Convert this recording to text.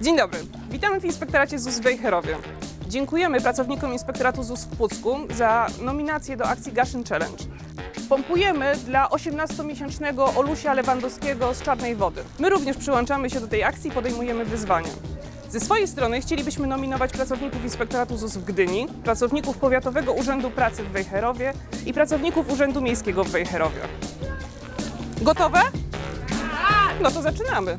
Dzień dobry. Witamy w Inspektoracie ZUS w Wejherowie. Dziękujemy pracownikom Inspektoratu ZUS w Pucku za nominację do akcji Gaszyn Challenge. Pompujemy dla 18-miesięcznego Olusia Lewandowskiego z Czarnej Wody. My również przyłączamy się do tej akcji i podejmujemy wyzwania. Ze swojej strony chcielibyśmy nominować pracowników Inspektoratu ZUS w Gdyni, pracowników Powiatowego Urzędu Pracy w Wejherowie i pracowników Urzędu Miejskiego w Wejherowie. Gotowe? No to zaczynamy.